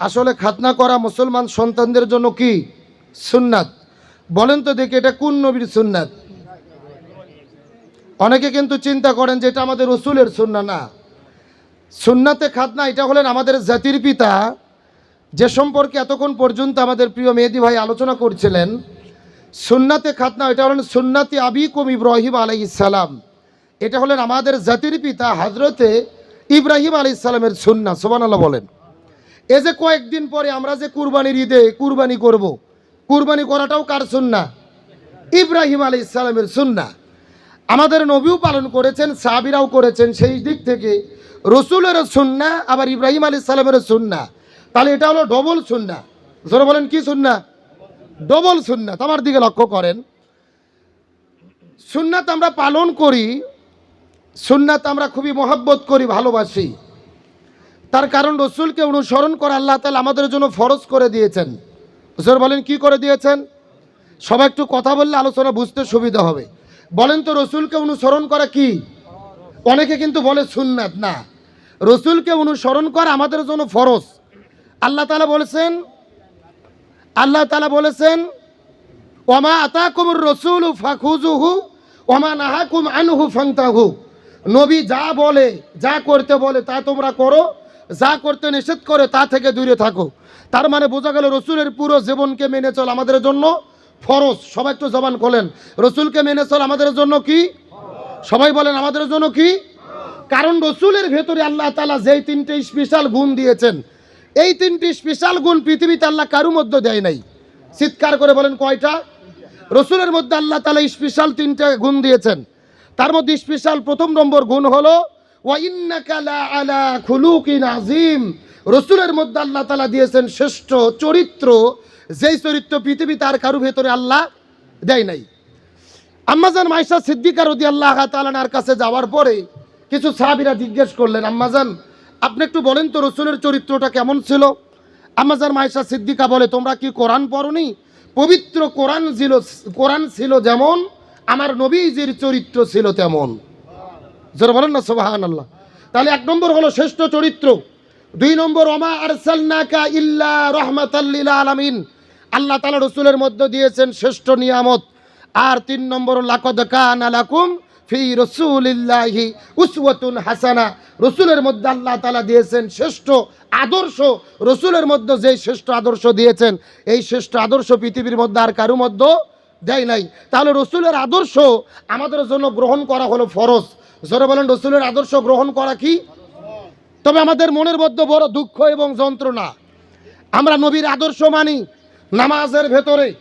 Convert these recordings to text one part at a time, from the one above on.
আসলে খাতনা করা মুসলমান সন্তানদের জন্য কি সুন্নাত? বলেন তো দেখি এটা কোন নবীর সুন্নাত? অনেকে কিন্তু চিন্তা করেন যে এটা আমাদের রসুলের সুন্না না। সুন্নাতে খাতনা, এটা হলেন আমাদের জাতির পিতা। যে সম্পর্কে এতক্ষণ পর্যন্ত আমাদের প্রিয় মেহেদি ভাই আলোচনা করছিলেন, সুন্নাতে খাতনা, এটা হলেন সুন্নাতি আবিকুম ইব্রাহিম আলাই ইসালাম এটা হলেন আমাদের জাতির পিতা হজরতে ইব্রাহিম আলী ইসালামের সুন্না সোবান আল্লাহ বলেন। এ যে কয়েকদিন পরে আমরা যে কুরবানির ঈদে কুরবানি করব। কুরবানি করাটাও কার সুন্না? ইব্রাহিম আলী ইসলামের সুন্না। আমাদের নবীও পালন করেছেন, সাহাবিরাও করেছেন, সেই দিক থেকে রসুলেরও সুন্না, আবার ইব্রাহিম আলী ইসলামেরও সুন্না। তাহলে এটা হলো ডবল সুন্না। জোরে বলেন, কি সুন্না? ডবল সুন্নাত আমার দিকে লক্ষ্য করেন। সুন্নাত আমরা পালন করি, সুন্নাত আমরা খুবই মহাব্বত করি, ভালোবাসি। তার কারণ রসুলকে অনুসরণ করা আল্লাহ তালা আমাদের জন্য ফরজ করে দিয়েছেন। হুজুর বলেন, কি করে দিয়েছেন? সবাই একটু কথা বললে আলোচনা বুঝতে সুবিধা হবে। বলেন তো, রসুলকে অনুসরণ করা কি? অনেকে কিন্তু বলে সুন্নাত, না। রসুলকে অনুসরণ করা আমাদের জন্য ফরজ। আল্লাহ তালা বলেছেন, আল্লাহ তালা বলেছেন, ওমা আতাকুমুর রসুল ফাখুজুহু ওমা নাহাকুম আনহু ফাংতাহু নবী যা বলে, যা করতে বলে, তা তোমরা করো। যা করতে নিষেধ করে তা থেকে দূরে থাকো। তার মানে বোঝা গেল রসুলের পুরো জীবনকে মেনে চল আমাদের জন্য ফরজ। সবাই একটু জবান খোলেন। রসুলকে মেনে চল আমাদের জন্য কি? সবাই বলেন, আমাদের জন্য কি? কারণ রসুলের ভেতরে আল্লাহ তালা যেই তিনটে স্পেশাল গুণ দিয়েছেন, এই তিনটি স্পেশাল গুণ পৃথিবীতে আল্লাহ কারু মধ্যে দেয় নাই। চিৎকার করে বলেন, কয়টা? রসুলের মধ্যে আল্লাহ তালা স্পেশাল তিনটে গুণ দিয়েছেন। তার মধ্যে স্পেশাল প্রথম নম্বর গুণ হলো আলা খুলুকিন আজিম রসুলের মধ্যে আল্লাহ তালা দিয়েছেন শ্রেষ্ঠ চরিত্র। যেই চরিত্র পৃথিবী তার কারু ভেতরে আল্লাহ দেয় নাই। আম্মাজান মাইশা সিদ্দিকা রদি আল্লাহ তালানার কাছে যাওয়ার পরে কিছু সাহাবিরা জিজ্ঞেস করলেন, আম্মাজান, আপনি একটু বলেন তো রসুলের চরিত্রটা কেমন ছিল? আম্মাজান মাইশা সিদ্দিকা বলে, তোমরা কি কোরআন পড়নি? পবিত্র কোরআন ছিল কোরআন ছিল যেমন, আমার নবীজির চরিত্র ছিল তেমন। যারা বলেন না সোবাহান আল্লাহ তাহলে এক নম্বর হলো শ্রেষ্ঠ চরিত্র। দুই নম্বর, ওমা আরসালনাকা ইল্লা রহমাতাল্লিল আলামিন। আল্লাহ তালা রসুলের মধ্যে দিয়েছেন শ্রেষ্ঠ নিয়ামত। আর তিন নম্বর লাকদ কান আলাকুম ফি রসুলিল্লাহি উসওয়াতুন হাসানা। রসুলের মধ্যে আল্লাহ তালা দিয়েছেন শ্রেষ্ঠ আদর্শ। রসুলের মধ্যে যেই শ্রেষ্ঠ আদর্শ দিয়েছেন, এই শ্রেষ্ঠ আদর্শ পৃথিবীর মধ্যে আর কারু মধ্যে দেয় নাই। তাহলে রসুলের আদর্শ আমাদের জন্য গ্রহণ করা হলো ফরজ। জোরে বলেন, রসুলের আদর্শ গ্রহণ করা কি? তবে আমাদের মনের মধ্যে বড় দুঃখ এবং যন্ত্রণা। আমরা নবীর আদর্শ মানি, নামাজের ভেতরে।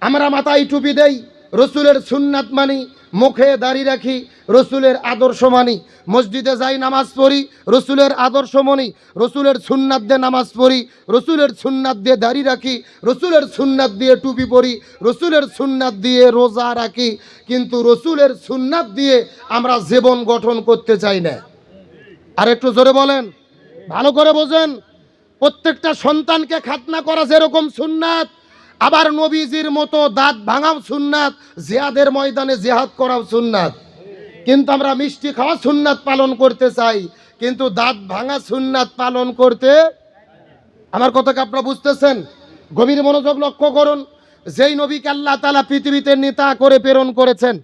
আমরা মাথায় টুপি দেই রসুলের সুন্নাত মানি, মুখে দাড়ি রাখি, রসুলের আদর্শ মানি। মসজিদে যাই নামাজ পড়ি, রসুলের আদর্শ মানি, রসুলের সুন্নাত দিয়ে নামাজ পড়ি, রসুলের সুন্নাত দিয়ে দাড়ি রাখি, রসুলের সুন্নাত দিয়ে টুপি পরি, রসুলের সুন্নাত দিয়ে রোজা রাখি। কিন্তু রসুলের সুন্নাত দিয়ে আমরা জীবন গঠন করতে চাই না। আর একটু জোরে বলেন, ভালো করে বোঝেন, প্রত্যেকটা সন্তানকে খাতনা করা যেরকম সুন্নাত আবার নবীজির মতো দাঁত ভাঙাও সুন্নাত জেহাদের ময়দানে জেহাদ করাও সুন্নাত। কিন্তু আমরা মিষ্টি খাওয়া সুন্নাত পালন করতে চাই, কিন্তু দাঁত ভাঙা সুন্নাত পালন করতে আমার কথাকে আপনারা বুঝতেছেন? গভীর মনোযোগ লক্ষ্য করুন, যেই নবীকে আল্লাহ তালা পৃথিবীতে নেতা করে প্রেরণ করেছেন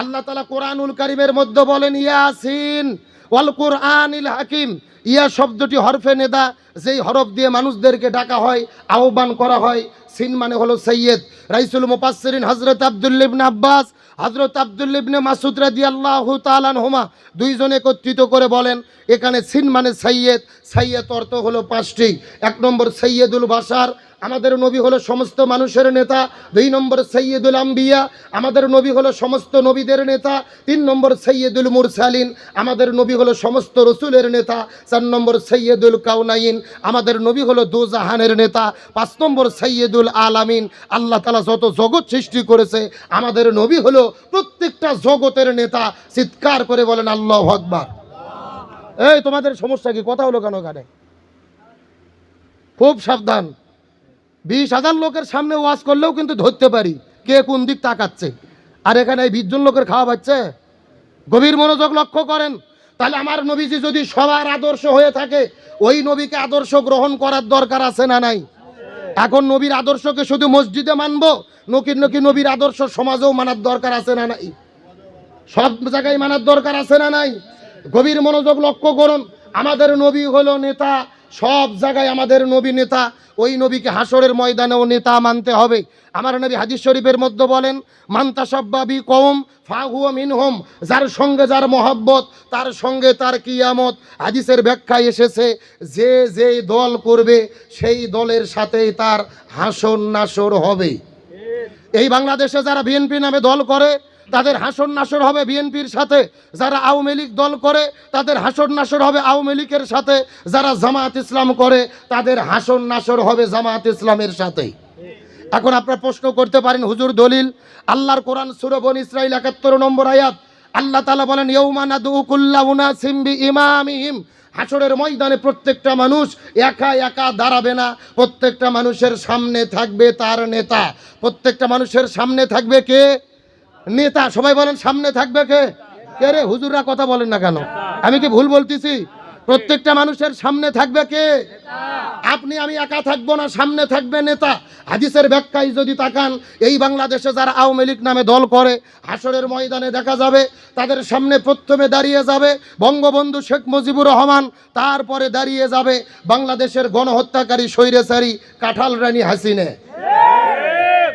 আল্লাহ তালা কোরআনুল কারিমের মধ্যে বলেন, ইয়াসিন ওয়াল কোরআনিল হাকিম। ইয়া শব্দটি হরফে নেদা, যেই হরফ দিয়ে মানুষদেরকে ডাকা হয়, আহ্বান করা হয়। সিন মানে হলো সৈয়দ। রাইসুল মুপাসসিরিন হজরত আবদুল্লিবনে আব্বাস হজরত আবদুল্লিবনে মাসুদ রাদি আল্লাহ হোমা দুইজন একত্রিত করে বলেন, এখানে সিন মানে সৈয়দ। সৈয়দ অর্থ হলো পাঁচটি। এক নম্বর সৈয়দুল বাসার আমাদের নবী হলো সমস্ত মানুষের নেতা, দুই নম্বর সৈয়দুল আম্বিয়া, আমাদের নবী হলো সমস্ত নবীদের নেতা, তিন নম্বর সৈয়দুল মুরসালিন, আমাদের নবী হলো সমস্ত রসুলের নেতা, চার নম্বর সৈয়দুল কাউনাইন আমাদের নবী হলো দুজাহানের নেতা, পাঁচ নম্বর সৈয়দুল আলামিন, আল্লাহ তালা যত জগৎ সৃষ্টি করেছে, আমাদের নবী হলো প্রত্যেকটা জগতের নেতা, চিৎকার করে বলেন আল্লাহ আকবার। এই, তোমাদের সমস্যা কি? কথা হলো কেন এখানে খুব সাবধান। বিশ হাজার লোকের সামনে ওয়াজ করলেও কিন্তু ধরতে পারি। কে কোন দিক তাকাচ্ছে? আর এখানে এই বিশজন লোকের খাওয়া পাচ্ছে গভীর মনোযোগ লক্ষ্য করেন। তাহলে আমার নবীজি যদি সবার আদর্শ হয়ে থাকে, ওই নবীকে আদর্শ গ্রহণ করার দরকার আছে না নাই? এখন নবীর আদর্শকে শুধু মসজিদে মানবো, নকির নকি নবীর আদর্শ সমাজেও মানার দরকার আছে না নাই? সব জায়গায় মানার দরকার আছে না নাই? গভীর মনোযোগ লক্ষ্য করুন। আমাদের নবী হলো নেতা সব জায়গায় আমাদের নবী নেতা, ওই নবীকে হাসরের ময়দানেও নেতা মানতে হবে। আমার নবী হাদিস শরীফের মধ্যে বলেন মান্তা সব্বাবি কম ফাহুয়া মিনহম। যার সঙ্গে যার মহব্বত, তার সঙ্গে তার কিয়ামত। হাদিসের ব্যাখ্যায় এসেছে, যে যেই দল করবে, সেই দলের সাথেই তার হাসর নাসর হবে। এই বাংলাদেশে যারা বিএনপি নামে দল করে তাদের হাসর নাসর হবে বিএনপির সাথে, যারা আওয়ামী লীগ দল করে, তাদের হাসর নাসর হবে আওয়ামী লীগের সাথে, যারা জামাত ইসলাম করে, তাদের হাসর নাসর হবে জামাত ইসলামের সাথে। এখন আপনারা প্রশ্ন করতে পারেন, হুজুর দলিল, আল্লাহর কোরআন সুরবন ইসরাইল একাত্তর নম্বর আয়াত, আল্লাহ তালা বলেন ইয়ৌমানা দুকুল্লা উনা সিম্বি ইমামিহিম হাসরের ময়দানে প্রত্যেকটা মানুষ একা একা দাঁড়াবে না, প্রত্যেকটা মানুষের সামনে থাকবে তার নেতা, প্রত্যেকটা মানুষের সামনে থাকবে কে? নেতা, সবাই বলেন, সামনে থাকবে কে? কে রে? হুজুররা কথা বলেন না কেন? আমি কি ভুল বলতেছি? প্রত্যেকটা মানুষের সামনে থাকবে কে? আপনি, আমি একা থাকব না, সামনে থাকবে নেতা। হাদিসের ব্যাখ্যায় যদি তাকান, এই বাংলাদেশে যারা আওয়ামী লীগ নামে দল করে হাসরের ময়দানে দেখা যাবে, তাদের সামনে প্রথমে দাঁড়িয়ে যাবে বঙ্গবন্ধু শেখ মুজিবুর রহমান, তারপরে দাঁড়িয়ে যাবে বাংলাদেশের গণহত্যাকারী স্বৈরাচারী কাঁঠাল রানী হাসিনে।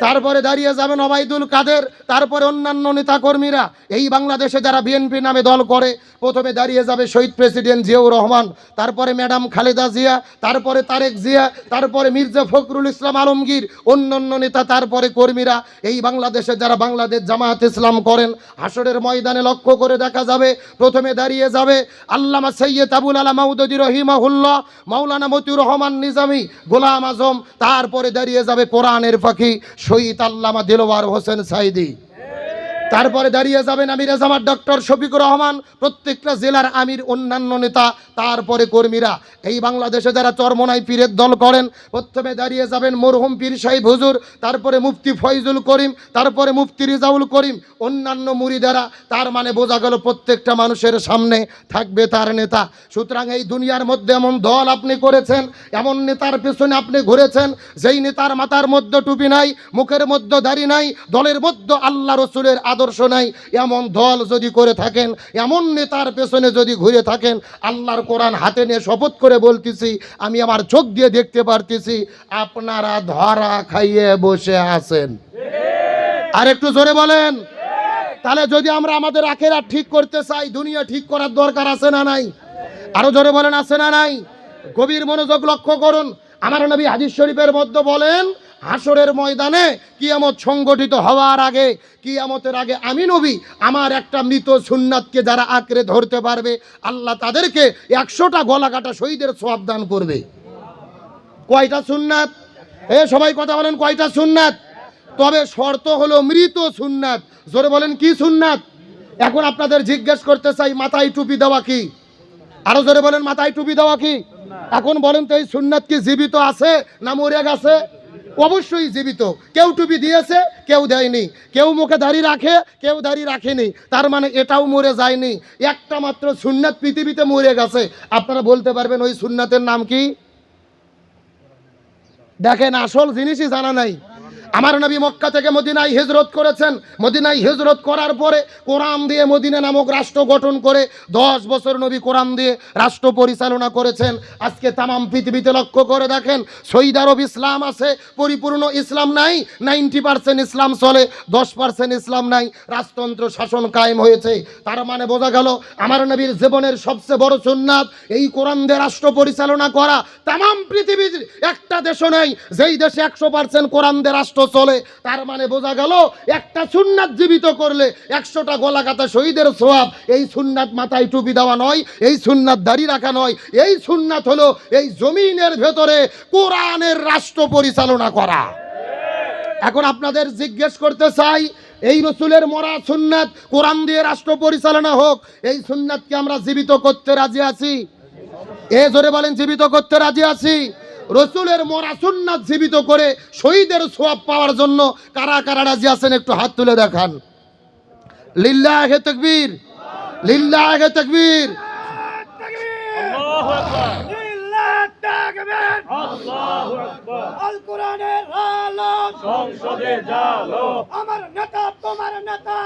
তারপরে দাঁড়িয়ে যাবেন ওবায়দুল কাদের, তারপরে অন্যান্য নেতাকর্মীরা। এই বাংলাদেশে যারা বিএনপি নামে দল করে, প্রথমে দাঁড়িয়ে যাবে শহীদ প্রেসিডেন্ট জিয়াউর রহমান, তারপরে ম্যাডাম খালেদা জিয়া, তারপরে তারেক জিয়া, তারপরে মির্জা ফখরুল ইসলাম আলমগীর, অন্যান্য নেতা, তারপরে কর্মীরা। এই বাংলাদেশে যারা বাংলাদেশ জামায়াত ইসলাম করেন হাসরের ময়দানে লক্ষ্য করে দেখা যাবে, প্রথমে দাঁড়িয়ে যাবে আল্লামা সৈয়দ আবুল আলা মাউদুদি রহিমাহুল্লাহ, মাওলানা মতিউর রহমান নিজামী, গোলাম আজম, তারপরে দাঁড়িয়ে যাবে কোরআনের পাখি শহীদ আল্লামা দিলওয়ার হোসেন সাইদি। তারপরে দাঁড়িয়ে যাবেন আমির জামাত ডক্টর শফিকুর রহমান, প্রত্যেকটা জেলার আমির অন্যান্য নেতা, তারপরে কর্মীরা। এই বাংলাদেশে যারা চরমনাই পীরের দল করেন, প্রথমে দাঁড়িয়ে যাবেন মরহুম পীর সাহেব হুজুর, তারপরে মুফতি ফয়জুল করিম, তারপরে মুফতি রিজাউল করিম, অন্যান্য মুরিদারা। তার মানে বোঝা গেল প্রত্যেকটা মানুষের সামনে থাকবে তার নেতা। সুতরাং এই দুনিয়ার মধ্যে এমন দল আপনি করেছেন, এমন নেতার পেছনে আপনি ঘুরেছেন, যেই নেতার মাথার মধ্যে টুপি নাই, মুখের মধ্যে দাড়ি নাই, দলের মধ্যে আল্লাহ রসুলের আদর্শ নাই, এমন দল যদি করে থাকেন, এমন নেতার পেছনে যদি ঘুরে থাকেন, আল্লাহর কোরআন হাতে নিয়ে শপথ করে বলতেছি, আমি আমার চোখ দিয়ে দেখতে পারতেছি, আপনারা ধরা খাইয়ে বসে আছেন। আর একটু জোরে বলেন। তাহলে যদি আমরা আমাদের আখেরা ঠিক করতে চাই, দুনিয়া ঠিক করার দরকার আছে না নাই? আরও জোরে বলেন, আছে না নাই? গভীর মনোযোগ লক্ষ্য করুন। আমার নবী হাদিস শরীফের মধ্যে বলেন হাসরের ময়দানে কিয়ামত সংগঠিত হওয়ার আগে, কিয়ামতের আগে আমি নবী, আমার একটা মৃত সুন্নাতকে যারা আঁকড়ে ধরতে পারবে, আল্লাহ তাদেরকে একশোটা গলা কাটা শহীদের সব দান করবে। কয়টা সুন্নাত? এ, সবাই কথা বলেন, কয়টা সুন্নাত? তবে শর্ত হলো মৃত সুন্নাত। জোরে বলেন, কি সুন্নাত? এখন আপনাদের জিজ্ঞেস করতে চাই, মাথায় টুপি দেওয়া কি? আরও জোরে বলেন, মাথায় টুপি দেওয়া কি? এখন বলেন তো এই সুন্নাত কি জীবিত আছে না মরে গেছে? অবশ্যই জীবিত। কেউ টুপি দিয়েছে, কেউ দেয়নি। কেউ মুখে দাঁড়িয়ে রাখে, কেউ দাড়ি রাখেনি। তার মানে এটাও মরে যায়নি। একটা মাত্র সুন্নাত পৃথিবীতে মরে গেছে। আপনারা বলতে পারবেন ওই সুন্নাতের নাম কি? দেখেন, আসল জিনিসই জানা নাই। আমার নবী মক্কা থেকে মদিনায় হিজরত করেছেন। মদিনায় হিজরত করার পরে কোরআন দিয়ে মদিনা নামক রাষ্ট্র গঠন করে দশ বছর নবী কোরআন দিয়ে রাষ্ট্র পরিচালনা করেছেন। আজকে তামাম পৃথিবীতে লক্ষ্য করে দেখেন সৌদি আরব ইসলাম আছে, পরিপূর্ণ ইসলাম নাই, নাইনটি পার্সেন্ট ইসলাম চলে, দশ পার্সেন্ট ইসলাম নাই, রাজতন্ত্র শাসন কায়েম হয়েছে। তার মানে বোঝা গেল, আমার নবীর জীবনের সবচেয়ে বড় সুন্নাত এই কোরআন দিয়ে রাষ্ট্র পরিচালনা করা। তামাম পৃথিবীর একটা দেশও নেই, যেই দেশে একশো পার্সেন্ট কোরআন দিয়ে রাষ্ট্র চলে, তার মানে বোঝা গেল একটা সুন্নাত জীবিত করলে একশোটা গলা কাটা শহীদের সোয়াব এই সুন্নাত মাথায় টুপি দেওয়া নয়, এই সুন্নাত দাড়ি রাখা নয়, এই সুন্নাত হলো এই জমিনের ভেতরে কোরআনের রাষ্ট্র পরিচালনা করা। এখন আপনাদের জিজ্ঞেস করতে চাই, এই রসুলের মরা সুন্নাত কোরআন দিয়ে রাষ্ট্র পরিচালনা হোক, এই সুন্নাতকে আমরা জীবিত করতে রাজি আছি? এ জোরে বলেন, জীবিত করতে রাজি আছি? রসুলের মরা সুন্নাত জীবিত করে শহীদের সোয়াব পাওয়ার জন্য কারা কারা রাজি আছেন একটু হাত তুলে দেখান। লিল্লাহ হে তকবীর লিল্লাহ হে তকবীর লিল্লাহ তাকবীর। আল্লাহু আকবার। আল কোরআনের আলো সংসদে জালো আমার নেতা তোমার নেতা।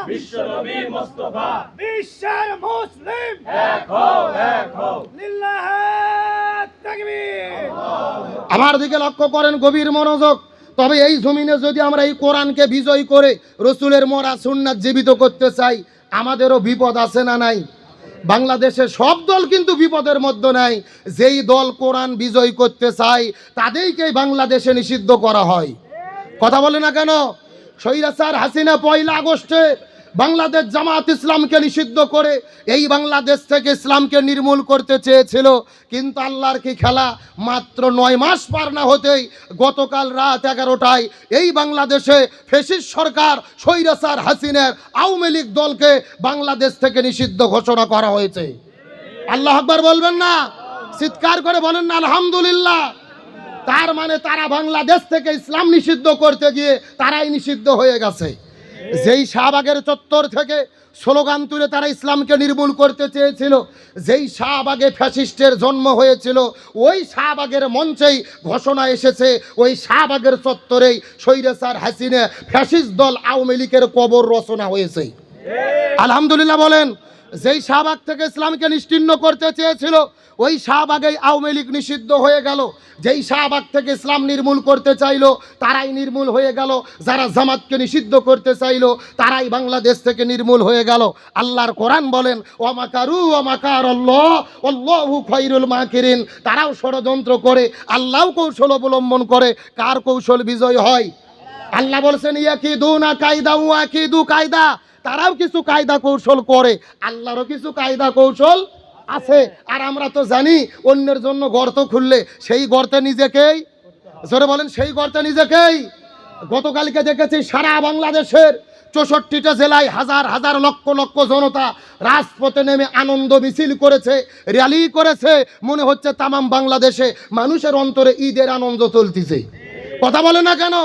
মুস্তাফা। বিশ্বের মুসলিম। এক হও এক হও। লিল্লাহ তাকবীর আমার দিকে লক্ষ্য করেন গভীর মনোযোগ। তবে এই জমিনে যদি আমরা এই কোরআনকে বিজয় করে রসুলের মরা সুন্নাত জীবিত করতে চাই, আমাদেরও বিপদ আছে না নাই? বাংলাদেশের সব দল কিন্তু বিপদের মধ্যে নাই। যেই দল কোরআন বিজয় করতে চায়, তাদেরকেই বাংলাদেশে নিষিদ্ধ করা হয়। কথা বলে না কেন? স্বৈরাচার হাসিনা পয়লা আগস্টে বাংলাদেশ জামাত ইসলামকে নিষিদ্ধ করে এই বাংলাদেশ থেকে ইসলামকে নির্মূল করতে চেয়েছিল। কিন্তু আল্লাহর কি খেলা? মাত্র নয় মাস পার না হতেই গতকাল রাত এগারোটায় এই বাংলাদেশে ফেসিস সরকার স্বৈরাচার হাসিনের আওয়ামী লীগ দলকে বাংলাদেশ থেকে নিষিদ্ধ ঘোষণা করা হয়েছে। আল্লাহ আকবার বলবেন না? চিৎকার করে বলেন না, আলহামদুলিল্লাহ। তার মানে তারা বাংলাদেশ থেকে ইসলাম নিষিদ্ধ করতে গিয়ে তারাই নিষিদ্ধ হয়ে গেছে। যেই শাহবাগের চত্বর থেকে স্লোগান তুলে তারা ইসলামকে নির্মূল করতে চেয়েছিল, যেই শাহবাগে ফ্যাসিস্টের জন্ম হয়েছিল, ওই শাহবাগের মঞ্চেই ঘোষণা এসেছে, ওই শাহবাগের চত্বরেই স্বৈরাচার হাসিনে ফ্যাসিস্ট দল আওয়ামী লীগের কবর রচনা হয়েছে। আলহামদুলিল্লাহ বলেন যেই শাহবাগ থেকে ইসলামকে নিশ্চিহ্ন করতে চেয়েছিল, ওই শাহবাগেই আওয়ামী লীগ নিষিদ্ধ হয়ে গেল। যেই শাহবাগ থেকে ইসলাম নির্মূল করতে চাইল, তারাই নির্মূল হয়ে গেল। যারা জামাতকে নিষিদ্ধ করতে চাইল, তারাই বাংলাদেশ থেকে নির্মূল হয়ে গেল। আল্লাহর কোরআন বলেন ওমাকারু ওমাকার অল্লাহ অল্লাহু খৈরুল মাকিরিন। তারাও ষড়যন্ত্র করে আল্লাহ কৌশল অবলম্বন করে। কার কৌশল বিজয় হয়? আল্লাহ বলছেন ইয়া কি ইয়াকিদু না কায়দা ও কি দু কায়দা তারাও কিছু কায়দা কৌশল করে, আল্লাহরও কিছু কায়দা কৌশল আছে। আর আমরা তো জানি, অন্যের জন্য গর্ত খুললে সেই গর্তে নিজেকেই, জোরে বলেন, সেই গর্তে নিজেকেই। গতকালকে দেখেছি সারা বাংলাদেশের চৌষট্টিটা জেলায় হাজার হাজার লক্ষ লক্ষ জনতা রাজপথে নেমে আনন্দ মিছিল করেছে, র্যালি করেছে। মনে হচ্ছে তামাম বাংলাদেশে মানুষের অন্তরে ঈদের আনন্দ চলতেছে। কথা বলে না কেন?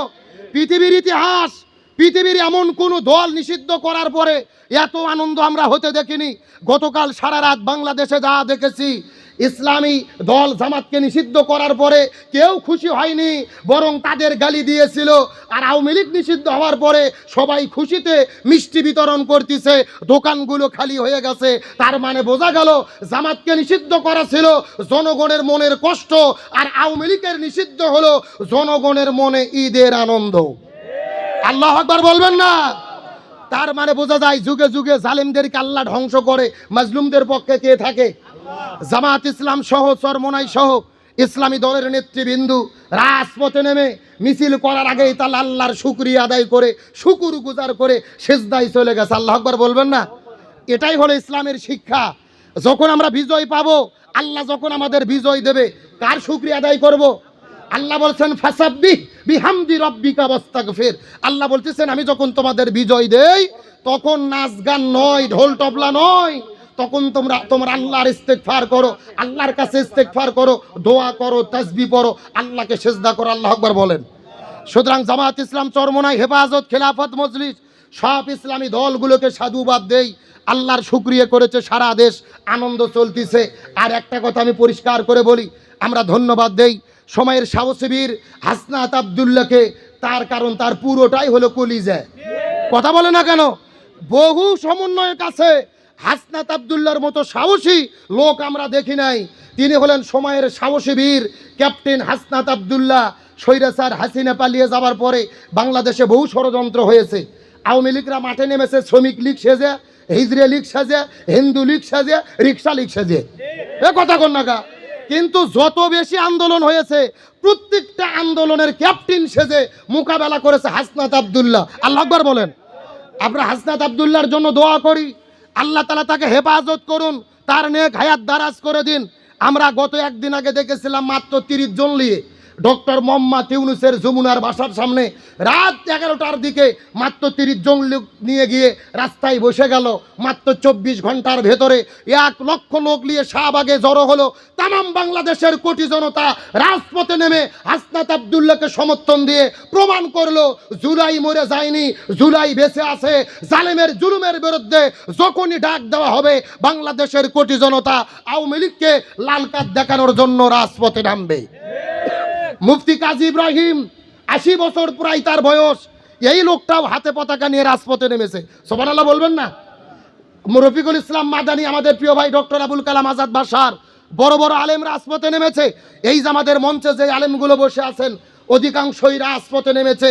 পৃথিবীর ইতিহাস পৃথিবীর এমন কোনো দল নিষিদ্ধ করার পরে এত আনন্দ আমরা হতে দেখিনি। গতকাল সারা রাত বাংলাদেশে যা দেখেছি, ইসলামী দল জামাতকে নিষিদ্ধ করার পরে কেউ খুশি হয়নি, বরং তাদের গালি দিয়েছিল। আর আওয়ামী লীগ নিষিদ্ধ হওয়ার পরে সবাই খুশিতে মিষ্টি বিতরণ করতেছে, দোকানগুলো খালি হয়ে গেছে। তার মানে বোঝা গেল, জামাতকে নিষিদ্ধ করা ছিল জনগণের মনের কষ্ট, আর আওয়ামী লীগের নিষিদ্ধ হলো জনগণের মনে ঈদের আনন্দ। আল্লাহ আকবার বলবেন না। তার মানে বোঝা যায় যুগে যুগে জালিমদেরকে আল্লাহ ধ্বংস করে, মাজলুমদের পক্ষে কে থাকে? জামাত ইসলাম সহ, চরমনাই সহ, ইসলামী দলের নেতৃবৃন্দু রাজপথে নেমে মিছিল করার আগেই তাল আল্লাহর শুক্রিয়া আদায় করে, শুকুর গুজার করে সেজদায় চলে গেছে। আল্লাহ আকবার বলবেন না? এটাই হলো ইসলামের শিক্ষা। যখন আমরা বিজয় পাবো, আল্লাহ যখন আমাদের বিজয় দেবে, কার শুক্রিয়া আদায় করব। আল্লাহ বলছেন ফাসাব্বি বিহামদি রব্বিকা বস্তাগফির আল্লাহ বলতেছেন, আমি যখন তোমাদের বিজয় দেই, তখন নাচ গান নয়, ঢোল তবলা নয়। তখন তোমরা তোমরা আল্লাহর ইস্তেগফার করো, আল্লাহর কাছে ইস্তেগফার করো, দোয়া করো তাসবি পড়ো, আল্লাহকে সেজদা করো, আল্লাহ আকবার বলেন। সুতরাং জামাত ইসলাম চরমনাই হেফাজত, খেলাফত মজলিস, সব ইসলামী দলগুলোকে সাধুবাদ দেই। আল্লাহর শুক্রিয়া করেছে সারা দেশ, আনন্দ চলতিছে। আর একটা কথা আমি পরিষ্কার করে বলি, আমরা ধন্যবাদ দেই সময়ের সাহসীবীর হাসনাত আবদুল্লাহকে তার কারণ, তার পুরোটাই হলো কলিজা। কথা বলে না কেন? বহু সমন্বয়ের কাছে হাসনাত আবদুল্লাহর মতো সাহসী লোক আমরা দেখি নাই। তিনি হলেন সময়ের সাহসী বীর ক্যাপ্টেন হাসনাত আবদুল্লাহ। স্বৈরাচার হাসিনা পালিয়ে যাওয়ার পরে বাংলাদেশে বহু ষড়যন্ত্র হয়েছে। আওয়ামী লীগরা মাঠে নেমেছে, শ্রমিক লীগ সেজে হিজড়ে লীগ সাজে, হিন্দু লীগ সাজে, রিক্সা লীগ সাজে। এ কথা কন নাকা কিন্তু যত বেশি আন্দোলন হয়েছে, প্রত্যেকটা আন্দোলনের ক্যাপ্টেন সেজে মোকাবেলা করেছে হাসনাত আবদুল্লাহ। আল্লাহ আকবার বলেন। আমরা হাসনাত আবদুল্লাহর জন্য দোয়া করি। আল্লাহ তালা তাকে হেফাজত করুন, তার নেক হায়াত দারাজ করে দিন। আমরা গত একদিন আগে দেখেছিলাম মাত্র তিরিশ জন নিয়ে ডক্টর মোহাম্মদ ইউনুসের যমুনার বাসার সামনে রাত এগারোটার দিকে মাত্র তিরিশ জন লোক নিয়ে গিয়ে রাস্তায় বসে গেল। মাত্র চব্বিশ ঘণ্টার ভেতরে এক লক্ষ লোক নিয়ে শাহবাগে জড়ো হলো। তামাম বাংলাদেশের কোটি জনতা রাজপথে নেমে হাসনাত আবদুল্লাহকে সমর্থন দিয়ে প্রমাণ করল, জুলাই মরে যায়নি, জুলাই বেঁচে আছে, জালেমের জুলুমের বিরুদ্ধে যখনই ডাক দেওয়া হবে, বাংলাদেশের কোটি জনতা আওয়ামী লীগকে লাল কার্ড দেখানোর জন্য রাজপথে নামবে। মুফতি কাজী ইব্রাহিম আশি বছর প্রায় তার বয়স। এই লোকটাও হাতে পতাকা নিয়ে রাজপথে নেমেছে। সোমান আল্লাহ বলবেন না? রফিকুল ইসলাম মাদানি, আমাদের প্রিয় ভাই ডক্টর আবুল কালাম আজাদ বাসার বড় বড় আলেম রাজপথে নেমেছে। এই যে আমাদের মঞ্চে যে আলেমগুলো বসে আছেন, অধিকাংশই রাজপথে নেমেছে।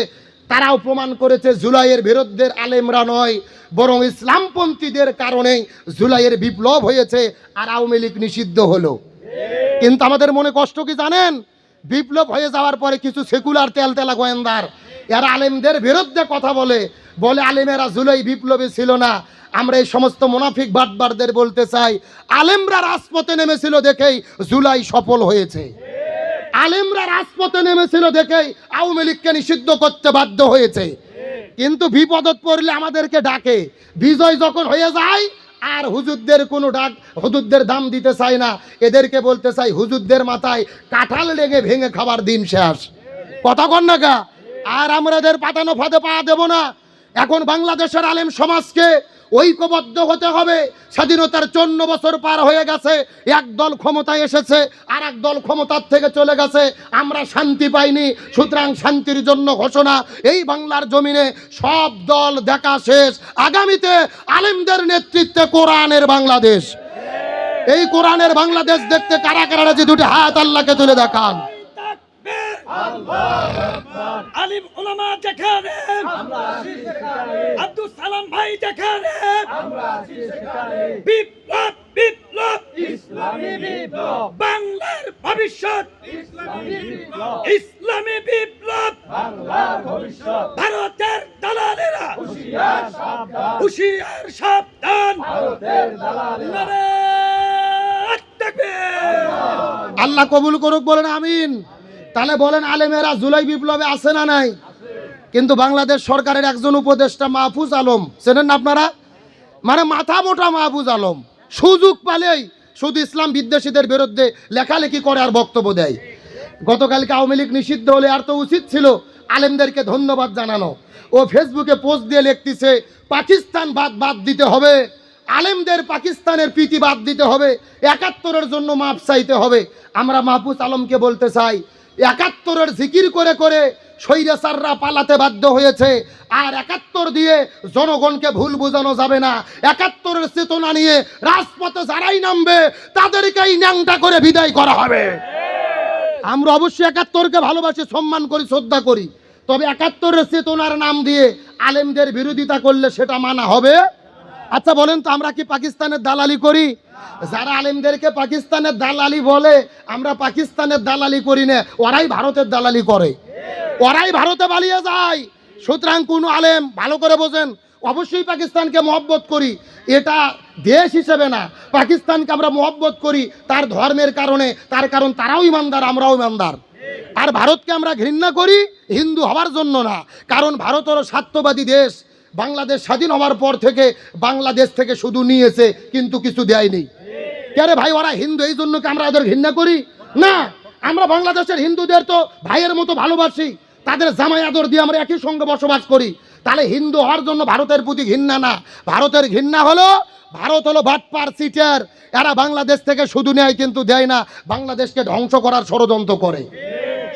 তারাও প্রমাণ করেছে জুলাইয়ের বিরুদ্ধের আলেমরা নয়, বরং ইসলামপন্থীদের কারণেই জুলাইয়ের বিপ্লব হয়েছে আর আওয়ামী লীগ নিষিদ্ধ হলো। কিন্তু আমাদের মনে কষ্ট কি জানেন? বিপ্লব হয়ে যাওয়ার পরে কিছু সেকুলার তেল তেলা গোয়েন্দার, এরা আলেমদের বিরুদ্ধে কথা বলে বলে আলেমেরা জুলাই বিপ্লবী ছিল না। আমরা এই সমস্ত মুনাফিক বাটবারদের বলতে চাই, আলেমরা রাজপথে নেমেছিল দেখেই জুলাই সফল হয়েছে। আলেমরা রাজপথে নেমেছিল দেখেই আওয়ামী লীগকে নিষিদ্ধ করতে বাধ্য হয়েছে। কিন্তু বিপদত পড়লে আমাদেরকে ডাকে। বিজয় যখন হয়ে যায় আর হুজুরদের কোনো ডাক হুজুরদের দাম দিতে চাই না। এদেরকে বলতে চাই, হুজুরদের মাথায় কাঁঠাল লেগে ভেঙে খাবার দিন শেষ। কথা কর না গা। আর আমরা এদের পাতানো ফাঁদে পা দেব না। এখন বাংলাদেশের আলেম সমাজকে ঐক্যবদ্ধ হতে হবে। স্বাধীনতার চন্ন বছর পার হয়ে গেছে। এক দল ক্ষমতায় এসেছে আর এক দল ক্ষমতার থেকে চলে গেছে। আমরা শান্তি পাইনি। সুতরাং শান্তির জন্য ঘোষণা, এই বাংলার জমিনে সব দল দেখা শেষ। আগামীতে আলেমদের নেতৃত্বে কোরআনের বাংলাদেশ। এই কোরআনের বাংলাদেশ দেখতে কারা কারা যে দুটি হাত আল্লাহকে তুলে দেখান। আলিম ওলামা যেখানে আব্দুল সালাম ভাই যেখানে বিপ্লব বিপ্লব। ইসলামী বিপ্লব। বাংলার ভবিষ্যৎ। ইসলামী বিপ্লব। বাংলার ভবিষ্যৎ। ভারতের দালালেরা। হুঁশিয়ার সাবধান। ভারতের দালালেরা। আল্লাহ কবুল করুক বলেন আমিন। তাহলে বলেন আলেমেরা জুলাই বিপ্লবে আছে না নাই? কিন্তু বাংলাদেশ সরকারের একজন উপদেষ্টা মাহফুজ আলম, চেনেন আপনারা? মানে মাথা মোটা মাহফুজ আলম, সুযোগ পালেই শুধু ইসলাম বিদ্বেষীদের বিরুদ্ধে লেখালেখি করে আর বক্তব্য দেয়। গতকালকে আওয়ামী লীগ নিষিদ্ধ হলে আর তো উচিত ছিল আলেমদেরকে ধন্যবাদ জানানো। ও ফেসবুকে পোস্ট দিয়ে লিখতেছে, পাকিস্তান বাদ বাদ দিতে হবে। আলেমদের পাকিস্তানের প্রীতি বাদ দিতে হবে। একাত্তরের জন্য মাপ চাইতে হবে। আমরা মাহফুজ আলমকে বলতে চাই একাত্তরের জিকির করে করে স্বৈরাচাররা পালাতে বাধ্য হয়েছে। আর একাত্তর দিয়ে জনগণকে ভুল বোঝানো যাবে না। একাত্তরের চেতনা নিয়ে রাজপথে যারাই নামবে, তাদেরকেই ন্যাংটা করে বিদায় করা হবে। আমরা অবশ্যই একাত্তরকে ভালোবাসি, সম্মান করি, শ্রদ্ধা করি। তবে একাত্তরের চেতনার নাম দিয়ে আলেমদের বিরোধিতা করলে সেটা মানা হবে। আচ্ছা বলেন তো আমরা কি পাকিস্তানের দালালি করি? যারা আলেমদেরকে পাকিস্তানের দালালি বলে, আমরা পাকিস্তানের দালালি করি না, ওরাই ভারতের দালালি করে। ওরাই ভারতে পালিয়ে যায়। সুতরাং কোনো আলেম, ভালো করে বোঝেন, অবশ্যই পাকিস্তানকে মহব্বত করি। এটা দেশ হিসেবে না, পাকিস্তানকে আমরা মহব্বত করি তার ধর্মের কারণে, তার কারণ তারাও ইমানদার, আমরাও ইমানদার। আর ভারতকে আমরা ঘৃণা করি হিন্দু হওয়ার জন্য না, কারণ ভারত হলো স্বার্থবাদী দেশ। বাংলাদেশ স্বাধীন হওয়ার পর থেকে বাংলাদেশ থেকে শুধু নিয়েছে, কিন্তু কিছু দেয়নি। কে ভাই, ওরা হিন্দু, এই জন্য কি আমরা ওদের ঘৃণা করি? না, আমরা বাংলাদেশের হিন্দুদের তো ভাইয়ের মতো ভালোবাসি। তাদের জামাই আদর দিয়ে আমরা একই সঙ্গে বসবাস করি। তাহলে হিন্দু হওয়ার জন্য ভারতের প্রতি ঘৃণা না। ভারতের ঘৃণা হলো, ভারত হলো বাটপার সিটার। এরা বাংলাদেশ থেকে শুধু নেয় কিন্তু দেয় না, বাংলাদেশকে ধ্বংস করার ষড়যন্ত্র করে।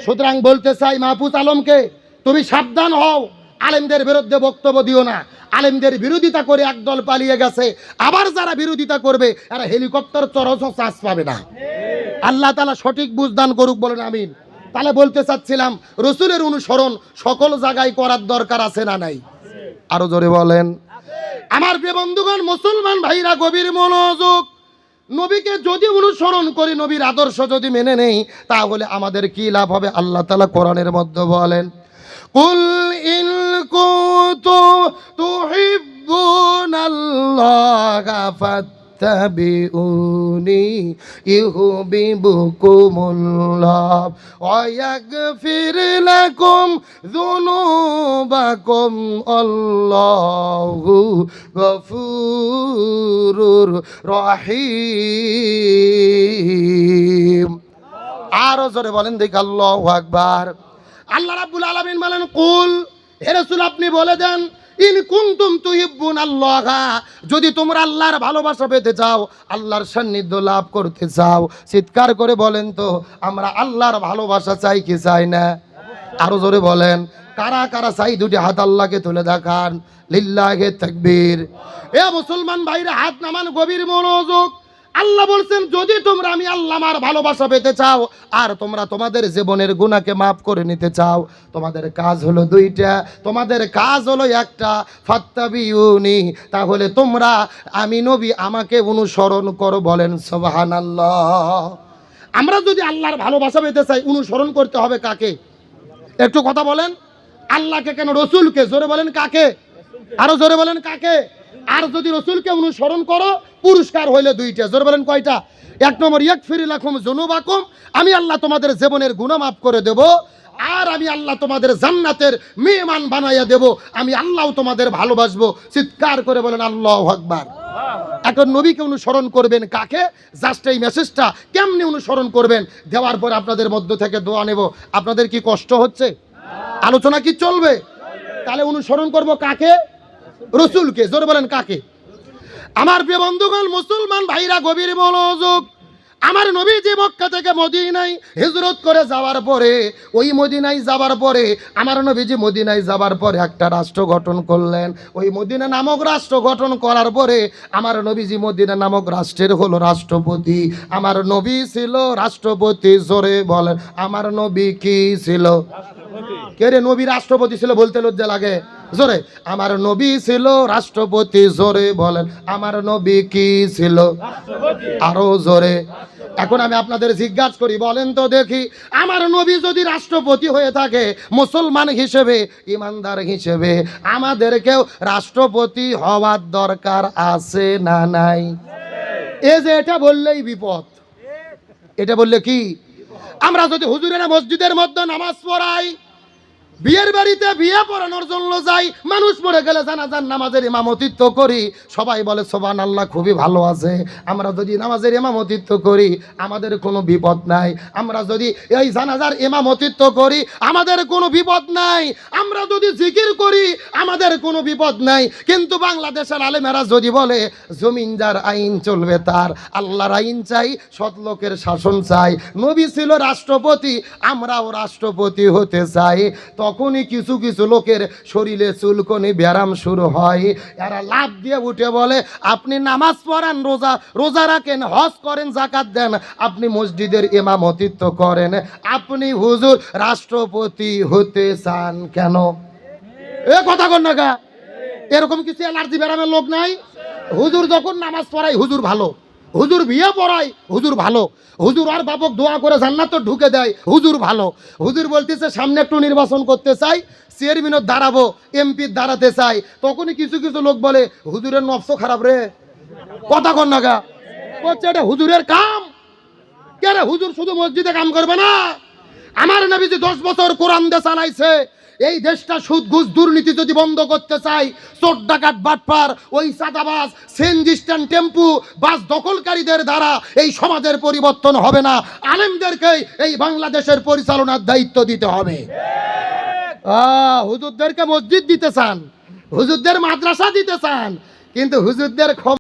সুতরাং বলতে চাই মাহফুজ আলমকে, তুমি সাবধান হও। আলেমদের বিরুদ্ধে বক্তব্য দিও না। আলেমদের বিরোধিতা করে একদল পালিয়ে গেছে। আবার যারা বিরোধিতা করবে, এরা হেলিকপ্টার চরস চান্স পাবে না। আল্লাহ তালা সঠিক বুঝদান করুক বলেন, আমিন। তাহলে বলতে চাচ্ছিলাম, রসুলের অনুসরণ সকল জায়গায় করার দরকার আছে না নাই? আরও জোরে বলেন। আমার প্রিয় বন্ধুগণ, মুসলমান ভাইরা, গভীর মনোযোগ। নবীকে যদি অনুসরণ করি, নবীর আদর্শ যদি মেনে নেই, তাহলে আমাদের কি লাভ হবে? আল্লাহ তালা কোরআনের মধ্যে বলেন কুল ইন কুতু তুহিব্বুনাল্লাহা ফাত্তাবিউনি ইউহিব্বুকুমুল্লাহ ওয়া ইয়াগফির লাকুম যুনুবাকুম আল্লাহু গফুরুর রহিম আরও জোরে বলেন দেখ আল্লাহু আকবার। আল্লাহ রাব্বুল আলামিন বলেন, কুল, হে রাসূল, আপনি বলে দেন, ইন কুনতুম তুহিব্বুন আল্লাহ যদি তোমরা আল্লাহর ভালোবাসা পেতে চাও, আল্লাহর সান্নিধ্য লাভ করতে চাও। চিৎকার করে বলেন তো, আমরা আল্লাহর ভালোবাসা চাই কি চাই না? আরও জোরে বলেন, কারা কারা চাই দুটি হাত আল্লাহকে তুলে দেখান? লিল্লাহে তাকবীর। এ মুসলমান ভাইরা, হাত নামান গভীর মনোযোগ আল্লাহ বলছেন, যদি তোমরা আমি আল্লাহ আমার ভালোবাসা পেতে চাও, আর তোমরা তোমাদের জীবনের গুণাকে মাফ করে নিতে চাও, তোমাদের কাজ হলো দুইটা। তোমাদের কাজ হলো একটা, ফাত্তাবিউনি, তাহলে তোমরা আমি নবী আমাকে অনুসরণ করো বলেন, সুবহানাল্লাহ। আমরা যদি আল্লাহর ভালোবাসা পেতে চাই, অনুসরণ করতে হবে কাকে? একটু কথা বলেন। আল্লাহকে কেন? রসুলকে। জোরে বলেন কাকে? আরও জোরে বলেন কাকে? আর যদি রসুলকে অনুসরণ করো, পুরস্কার হইলে দুইটা। জোরে বলেন কয়টা? এক নম্বর এক ফিরি লাখুম জনুবাকুম আমি আল্লাহ তোমাদের জীবনের গুণা মাফ করে দেব, আর আমি আল্লাহ তোমাদের জান্নাতের মেহমান বানাইয়া দেব, আমি আল্লাহ তোমাদের ভালোবাসবো। চিৎকার করে বলেন, আল্লাহ আকবার। এখন নবীকে অনুসরণ করবেন কাকে? জাস্ট এই মেসেজটা কেমনি অনুসরণ করবেন? দেওয়ার পর আপনাদের মধ্য থেকে দোয়া নেব। আপনাদের কি কষ্ট হচ্ছে? আলোচনা কি চলবে? তাহলে অনুসরণ করব কাকে? রসুলকে জোরে বলেন কাকে? আমার প্রিয় বন্ধুগণ মুসলমান ভাইরা গভীর মনোযোগ। আমার নবী যে মক্কা থেকে মদিনায় হিজরত করে যাওয়ার পরে ওই মদিনায় যাওয়ার পরে আমার নবীজি মদিনায় যাওয়ার পরে একটা রাষ্ট্র গঠন করলেন। ওই মদিনা নামক রাষ্ট্র গঠন করার পরে আমার নবীজি মদিনা নামক রাষ্ট্রের হলো রাষ্ট্রপতি। আমার নবী ছিল রাষ্ট্রপতি জোরে বলেন। আমার নবী কি ছিল? কে রে নবী রাষ্ট্রপতি ছিল বলতে লজ্জা লাগে? জোরে, আমার নবী ছিল রাষ্ট্রপতি জোরে বলেন, আমার নবী কি ছিল? আরও জোরে, এখন আমি আপনাদের জিজ্ঞাসা করি, বলেন তো দেখি, আমার নবী যদি রাষ্ট্রপতি হয়ে থাকে, মুসলমান হিসেবে, ইমানদার হিসেবে, আমাদেরকেও রাষ্ট্রপতি হওয়ার দরকার আছে না নাই? এ যে এটা বললেই বিপদ। এটা বললে কি? আমরা যদি হুজুরেরা মসজিদের মধ্যে নামাজ পড়াই বিয়ের বাড়িতে বিয়ে পড়ানোর জন্য যাই, মানুষ পড়ে গেলে জানাজান নামাজের ইমামতিত্ব করি। সবাই বলে সোবান আল্লাহ খুবই ভালো আছে। আমরা যদি নামাজের ইমামতিত্ব করি, আমাদের কোনো বিপদ নাই। আমরা যদি এই জানাজার ইমামতিত্ব করি, আমাদের কোনো বিপদ নাই। আমরা যদি জিকির করি, আমাদের কোনো বিপদ নাই। কিন্তু বাংলাদেশের আলেমেরা যদি বলে জমিন যার আইন চলবে তার, আল্লাহর আইন চাই, সৎ লোকের শাসন চাই, নবী ছিল রাষ্ট্রপতি, আমরাও রাষ্ট্রপতি হতে চাই। তখনই কিছু কিছু লোকের শরীরে চুলকনি ব্যায়াম শুরু হয়। এরা লাভ দিয়ে উঠে বলে, আপনি নামাজ পড়েন, রোজা রোজা রাখেন, হজ করেন জাকাত দেন, আপনি মসজিদের ইমামতিত্ব করেন। আপনি হুজুর, রাষ্ট্রপতি হতে চান কেন? এ কথা কন না এরকম কিছু অ্যালার্জি ব্যারামের লোক নাই। হুজুর যখন নামাজ পড়াই হুজুর ভালো। হুজুর বিয়ে পড়াই হুজুর ভালো। হুজুর আর বাপক দোয়া করে জান্নাত ঢুকে দেয়, হুজুর ভালো। হুজুর বলতেছে, সামনে একটু নির্বাচন করতে চাই চেয়ারম্যানের দাঁড়াবো এমপির দাঁড়াতে চাই। তখনই কিছু কিছু লোক বলে, হুজুরের নফস খারাপ রে। কথা কর না গা। এটা হুজুরের কাম। কে হুজুর শুধু মসজিদে কাম করবে না? আমার নবী যে দশ বছর কোরআন দে চালাইছে এই দেশটা সুদ ঘুষ দুর্নীতি যদি বন্ধ করতে চাই, চোর ডাকাত বাটপার, ওই সাদাবাস সেনজিস্টান টেম্পু, বাস দখলকারীদের দ্বারা এই সমাজের পরিবর্তন হবে না। আলেমদেরকে এই বাংলাদেশের পরিচালনার দায়িত্ব দিতে হবে। হুজুরদেরকে মসজিদ দিতে চান, হুজুরদের মাদ্রাসা দিতে চান, কিন্তু হুজুরদের